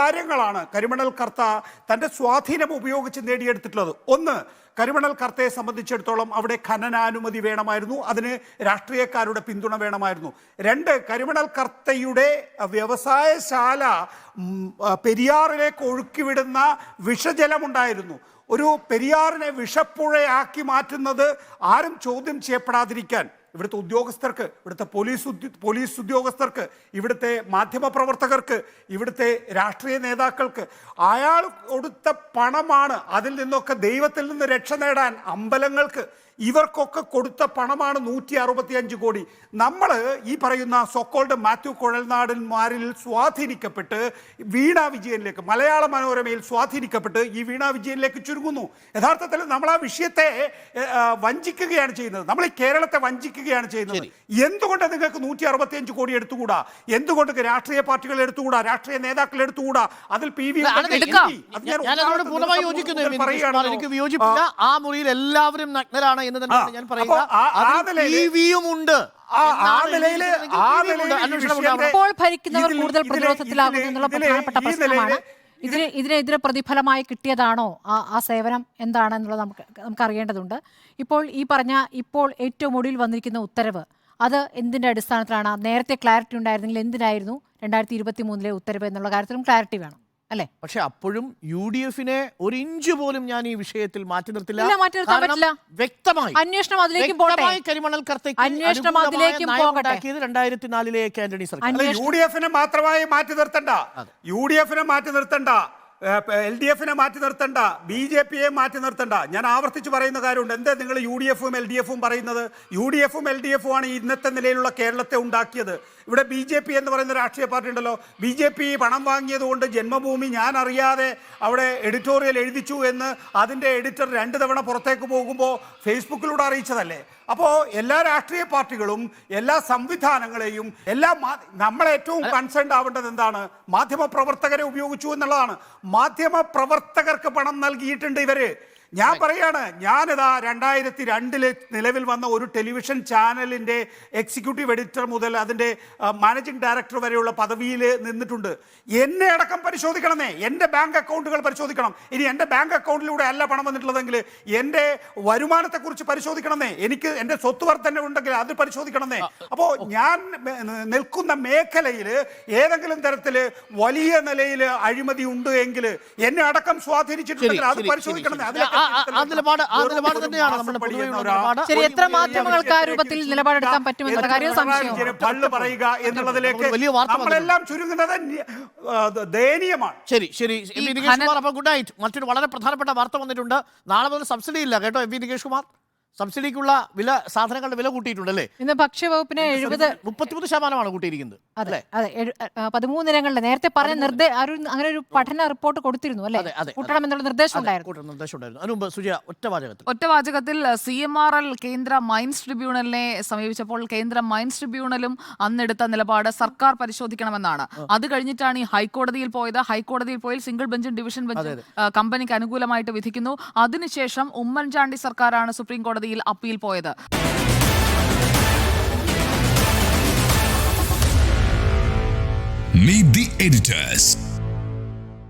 കാര്യങ്ങളാണ് കരിമണൽ കർത്ത തന്റെ സ്വാധീനം ഉപയോഗിച്ച് നേടിയെടുത്തിട്ടുള്ളത്. ഒന്ന് കരിമണൽ കർത്തയെ സംബന്ധിച്ചിടത്തോളം അവിടെ ഖനനാനുമതി വേണമായിരുന്നു. അതിന് രാഷ്ട്രീയക്കാരുടെ പിന്തുണ വേണമായിരുന്നു. രണ്ട് കരിമണൽ കർത്തയുടെ വ്യവസായശാല പെരിയാറിലേക്ക് ഒഴുക്കിവിടുന്ന വിഷജലമുണ്ടായിരുന്നു. ഒരു പെരിയാറിനെ വിഷപ്പുഴയാക്കി മാറ്റുന്നത് ആരും ചോദ്യം ചെയ്യപ്പെടാതിരിക്കാൻ. ഇവിടുത്തെ ഉദ്യോഗസ്ഥർക്ക് ഇവിടുത്തെ പോലീസ് പോലീസ് ഉദ്യോഗസ്ഥർക്ക് ഇവിടുത്തെ മാധ്യമപ്രവർത്തകർക്ക് ഇവിടുത്തെ രാഷ്ട്രീയ നേതാക്കൾക്ക് അയാൾ കൊടുത്ത പണമാണ് അതിൽ നിന്നൊക്കെ ദൈവത്തിൽ നിന്ന് രക്ഷ നേടാൻ അമ്പലങ്ങൾക്ക് ഇവർക്കൊക്കെ കൊടുത്ത പണമാണ് നൂറ്റി അറുപത്തി അഞ്ച് കോടി. നമ്മൾ ഈ പറയുന്ന സൊക്കോൾഡ് മാത്യു കുഴൽനാടന്മാരിൽ സ്വാധീനിക്കപ്പെട്ട് വീണ വിജയനിലേക്ക് മലയാള മനോരമയിൽ സ്വാധീനിക്കപ്പെട്ട് ഈ വീണ വിജയനിലേക്ക് ചുരുങ്ങുന്നു. യഥാർത്ഥത്തിൽ നമ്മൾ ആ വിഷയത്തെ വഞ്ചിക്കുകയാണ് ചെയ്യുന്നത്. നമ്മൾ ഈ കേരളത്തെ വഞ്ചിക്കുകയാണ് ചെയ്യുന്നത്. എന്തുകൊണ്ട് നിങ്ങൾക്ക് നൂറ്റി അറുപത്തി അഞ്ച് കോടി എടുത്തുകൂടാ? എന്തുകൊണ്ട് രാഷ്ട്രീയ പാർട്ടികൾ എടുത്തുകൂടാ? രാഷ്ട്രീയ നേതാക്കൾ എടുത്തുകൂടാ? അതിൽ പി വി അതിനോട് പൂർണമായി യോജിക്കുന്നു. എനിക്ക് വിയോജിപ്പില്ല. ആ. മുറിയിൽ എല്ലാവരും നഗ്നരാണ് എന്ന് തന്നെയാണ് ഞാൻ അപ്പോ പറയുക ആ- ആ അതിൽ നിലയിൽ ടിവിയും ഉണ്ട്. ആ- ആ എന്നാണ് ആ ടിവിയും ഉണ്ട്. നിലയിൽ ഈ അന്വേഷണം വിഷയത്തെ- ഭരിക്കുന്നവർ കൂടുതൽ പ്രതിരോധത്തിലാകുന്നു എന്നുള്ള പ്രധാനപ്പെട്ട പ്രശ്നമാണ്. ഇതിന് ഇതിനെതിരെ പ്രതിഫലമായി കിട്ടിയതാണോ ആ ആ സേവനം എന്താണെന്നുള്ളത് നമുക്ക് നമുക്ക് അറിയേണ്ടതുണ്ട്. ഇപ്പോൾ ഈ പറഞ്ഞ ഇപ്പോൾ ഏറ്റവും ഒടുവിൽ വന്നിരിക്കുന്ന ഉത്തരവ് അത് എന്തിന്റെ അടിസ്ഥാനത്തിലാണ്? നേരത്തെ ക്ലാരിറ്റി ഉണ്ടായിരുന്നെങ്കിൽ എന്തിനായിരുന്നു? രണ്ടായിരത്തി ഇരുപത്തി മൂന്നിലെ ഉത്തരവ് എന്നുള്ള കാര്യത്തിലും ക്ലാരിറ്റി വേണം. അല്ലേ? പക്ഷെ അപ്പോഴും യു ഡി എഫിനെ ഒരു ഇഞ്ച് പോലും ഞാൻ ഈ വിഷയത്തിൽ മാറ്റി നിർത്തില്ല. ഇല്ല, മാറ്റി നിർത്താൻ പറ്റില്ല. വ്യക്തമായി അന്വേഷണം അതിലേക്ക് കരിമണൽ അന്വേഷണം അതിലേക്ക്. ഉണ്ടാക്കിയത് രണ്ടായിരത്തി നാലിലെ ആന്റണി സർക്കാർ. അല്ല യു ഡി എഫിനെ മാത്രമായി മാറ്റി നിർത്തണ്ട. യു ഡി എഫിനെ മാറ്റി നിർത്തണ്ട. എൽ ഡി എഫിനെ മാറ്റി നിർത്തണ്ട ബി ജെ പിയെ മാറ്റി നിർത്തണ്ട. ഞാൻ ആവർത്തിച്ച് പറയുന്ന കാര്യമുണ്ട്. എന്താ നിങ്ങൾ യു ഡി എഫും എൽ ഡി എഫും പറയുന്നത്? യു ഡി എഫും എൽ ഡി എഫും ആണ് ഇന്നത്തെ നിലയിലുള്ള കേരളത്തെ ഉണ്ടാക്കിയത്. ഇവിടെ ബി ജെ പി എന്ന് പറയുന്ന രാഷ്ട്രീയ പാർട്ടി ഉണ്ടല്ലോ ബി ജെ പി പണം വാങ്ങിയതുകൊണ്ട് ജന്മഭൂമി ഞാൻ അറിയാതെ അവിടെ എഡിറ്റോറിയൽ എഴുതിച്ചു എന്ന് അതിന്റെ എഡിറ്റർ രണ്ട് തവണ പുറത്തേക്ക് പോകുമ്പോൾ ഫേസ്ബുക്കിലൂടെ അറിയിച്ചതല്ലേ? അപ്പോൾ എല്ലാ രാഷ്ട്രീയ പാർട്ടികളും എല്ലാ സംവിധാനങ്ങളെയും എല്ലാ നമ്മൾ നമ്മളേറ്റവും കൺസേൺഡ് ആവേണ്ടത് എന്താണ്? മാധ്യമ പ്രവർത്തകരെ ഉപയോഗിച്ചു എന്നുള്ളതാണ്. മാധ്യമ പ്രവർത്തകർക്ക് പണം നൽകിയിട്ടുണ്ട് ഇവർ. ഞാൻ പറയാണ് ഞാനിതാ രണ്ടായിരത്തി രണ്ടിൽ നിലവിൽ വന്ന ഒരു ടെലിവിഷൻ ചാനലിന്റെ എക്സിക്യൂട്ടീവ് എഡിറ്റർ മുതൽ അതിന്റെ മാനേജിംഗ് ഡയറക്ടർ വരെയുള്ള പദവിയിൽ നിന്നിട്ടുണ്ട്. എന്നെ അടക്കം പരിശോധിക്കണമേ. എന്റെ ബാങ്ക് അക്കൗണ്ടുകൾ പരിശോധിക്കണം. ഇനി എന്റെ ബാങ്ക് അക്കൗണ്ടിലൂടെ അല്ല പണം വന്നിട്ടുള്ളതെങ്കിൽ എന്റെ വരുമാനത്തെക്കുറിച്ച് പരിശോധിക്കണമേ. എനിക്ക് എന്റെ സ്വത്ത് വർധന ഉണ്ടെങ്കിൽ അത് പരിശോധിക്കണമേ. അപ്പോൾ ഞാൻ നിൽക്കുന്ന മേഖലയിൽ ഏതെങ്കിലും തരത്തിൽ വലിയ നിലയിൽ അഴിമതി ഉണ്ട് എങ്കിൽ എന്നെ അടക്കം സ്വാധീനിച്ചിട്ടുണ്ടെങ്കിൽ അത് ശരി. അതിലൊക്കെ ശരി, എത്ര മാധ്യമങ്ങൾക്ക് ആ രൂപത്തിൽ നിലപാടെടുക്കാൻ പറ്റുമെന്നുള്ള എന്നിട്ട് കാര്യം പിണറായി സംശയമാണ്. പറയുക എന്നുള്ളതിലേക്ക് വലിയ വാർത്ത നമ്മളെല്ലാം ചുരുങ്ങുന്നത് ന്യ- ദയനീയമാണ്. ശരി ശരി. Good night. മറ്റൊരു വളരെ പ്രധാനപ്പെട്ട വാർത്ത വന്നിട്ടുണ്ട്. നാളെ മുതൽ സബ്സിഡി ഇല്ല. കേട്ടോ എം വി നികേഷ് കുമാർ? സബ്സിഡിക്കുള്ള വില സാധനങ്ങളുടെ വില കൂട്ടിയിട്ടുണ്ട് അല്ലേ ഇന്ന് ഭക്ഷ്യവകുപ്പിന് എഴുപത് മുപ്പത്തിമൂന്ന് ശതമാനമാണ് കൂട്ടിയിരിക്കുന്നത് അതെ അതെ എഴു- ആ, പതിമൂന്ന് ഇനങ്ങളുടെ നേരത്തെ പറഞ്ഞ നിർദ്ദേ ആ ഒരു അങ്ങനെ ഒരു പഠന റിപ്പോർട്ട് കൊടുത്തിരുന്നു അല്ലേ? കൂട്ടണം എന്നുള്ള നിർദ്ദേശം ഉണ്ടായിരുന്നു. കൂട്ടണം നിർദ്ദേശം ഉണ്ടായിരുന്നു അതിനുമുമ്പ് സുജയ ഒറ്റ വാചകത്തിൽ. സി എം ആർ എൽ കേന്ദ്ര മൈൻസ് ട്രിബ്യൂണലിനെ സമീപിച്ചപ്പോൾ കേന്ദ്ര മൈൻസ് ട്രിബ്യൂണലും അന്നെടുത്ത നിലപാട് സർക്കാർ പരിശോധിക്കണമെന്നാണ്. അത് കഴിഞ്ഞിട്ടാണ് ഈ ഹൈക്കോടതിയിൽ പോയത്. ഹൈക്കോടതിയിൽ പോയി സിംഗിൾ ബെഞ്ചും ഡിവിഷൻ ബെഞ്ചും കമ്പനിക്ക് അനുകൂലമായിട്ട് വിധിക്കുന്നു. അതിനുശേഷം ഉമ്മൻചാണ്ടി സർക്കാരാണ് സുപ്രീം കോടതിയിൽ അപ്പീൽ പോയത് Meet the editors.